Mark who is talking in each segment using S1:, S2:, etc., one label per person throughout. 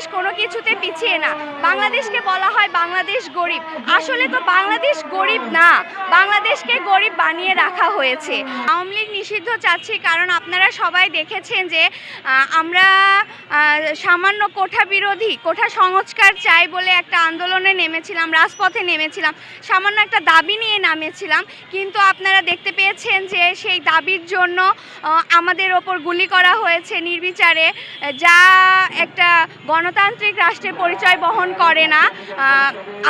S1: বাংলাদেশ কোনো কিছুতে পিছিয়ে না। বাংলাদেশকে বলা হয় বাংলাদেশ গরিব। আসলে তো বাংলাদেশ গরিব না। বাংলাদেশকে গরিব বানিয়ে রাখা হয়েছে। আওয়ামী লীগ নিষিদ্ধ চাচ্ছি কারণ আপনারা সবাই দেখেছেন যে আমরা সামান্য কোঠা বিরোধী, কোঠা সংস্কার চাই বলে একটা আন্দোলনে নেমেছিলাম, রাজপথে নেমেছিলাম, সামান্য একটা দাবি নিয়ে নামেছিলাম। কিন্তু আপনারা দেখতে পেয়েছেন যে, সেই দাবির জন্য আমাদের ওপর গুলি করা হয়েছে নির্বিচারে। যা একটা গণতান্ত্রিক রাষ্ট্রের পরিচয় বহন করে না।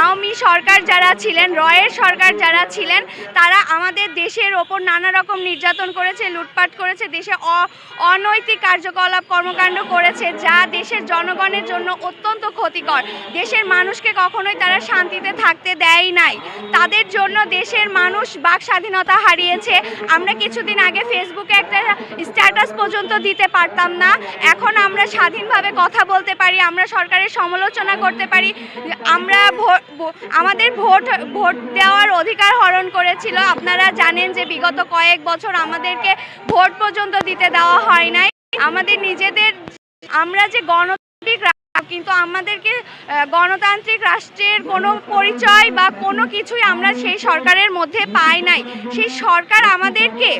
S1: আওয়ামী সরকার যারা ছিলেন, রয়ের সরকার যারা ছিলেন, তারা আমাদের দেশের ওপর নানা রকম নির্যাতন করেছে, লুটপাট করেছে, দেশে অনৈতিক কার্যকলাপ, কর্মকাণ্ড করেছে, যা দেশের জনগণের জন্য অত্যন্ত ক্ষতিকর। দেশের মানুষকে কখনোই তারা শান্তিতে থাকতে দেয় নাই। তাদের জন্য দেশের মানুষ বাক স্বাধীনতা হারিয়েছে। আমরা কিছুদিন আগে ফেসবুকে একটা স্ট্যাটাস পর্যন্ত দিতে পারতাম না। এখন আমরা স্বাধীনভাবে কথা বলতে পারি আমরা সরকারের সমালোচনা করতে পারি। আমরা আমাদের ভোট ভোট দেওয়ার অধিকার হরণ করেছিল। আপনারা জানেন যে বিগত কয়েক বছর আমাদেরকে ভোট পর্যন্ত দিতে দেওয়া হয় নাই। আমাদের নিজেদের, আমরা যে গণতান্ত্রিক কিন্তু আমাদেরকে গণতান্ত্রিক রাষ্ট্রের কোনো পরিচয় বা কোনো কিছুই আমরা সেই সরকারের মধ্যে পাই নাই। সেই সরকার আমাদেরকে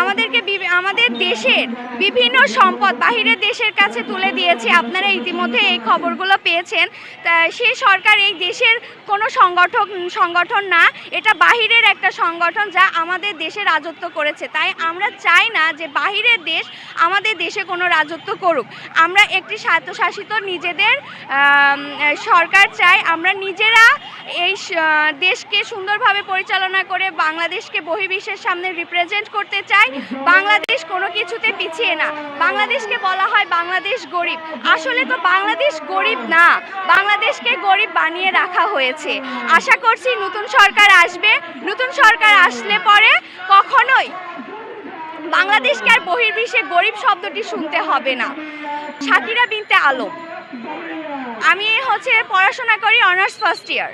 S1: আমাদেরকে আমাদের দেশের বিভিন্ন সম্পদ বাহিরের দেশের কাছে তুলে দিয়েছে। আপনারা ইতিমধ্যে এই খবরগুলো পেয়েছেন। সেই সরকার এই দেশের কোনো সংগঠন সংগঠন না, এটা বাহিরের একটা সংগঠন যা আমাদের দেশে রাজত্ব করেছে। তাই আমরা চাই না যে বাহিরের দেশ আমাদের দেশে কোনো রাজত্ব করুক। আমরা একটি স্বায়ত্তশাসিত নিজেদের সরকার চাই। আমরা নিজেরা এই দেশকে সুন্দরভাবে পরিচালনা করে বাংলাদেশকে বহির্বিশ্বের সামনে রিপ্রেজেন্ট করতে চাই বাংলাদেশ কোনো কিছুতে পিছিয়ে না। বাংলাদেশকে বলা হয় বাংলাদেশ গরিব। আসলে তো বাংলাদেশ গরিব না, বাংলাদেশকে গরিব বানিয়ে রাখা হয়েছে। আশা করছি নতুন সরকার আসবে। নতুন সরকার আসলে পরে কখনোই বাংলাদেশকে আর বহির্বিশ্বে গরিব শব্দটি শুনতে হবে না। শাকিরা বিনতে আলম। আমি হচ্ছে পড়াশোনা করি অনার্স ফার্স্ট ইয়ার।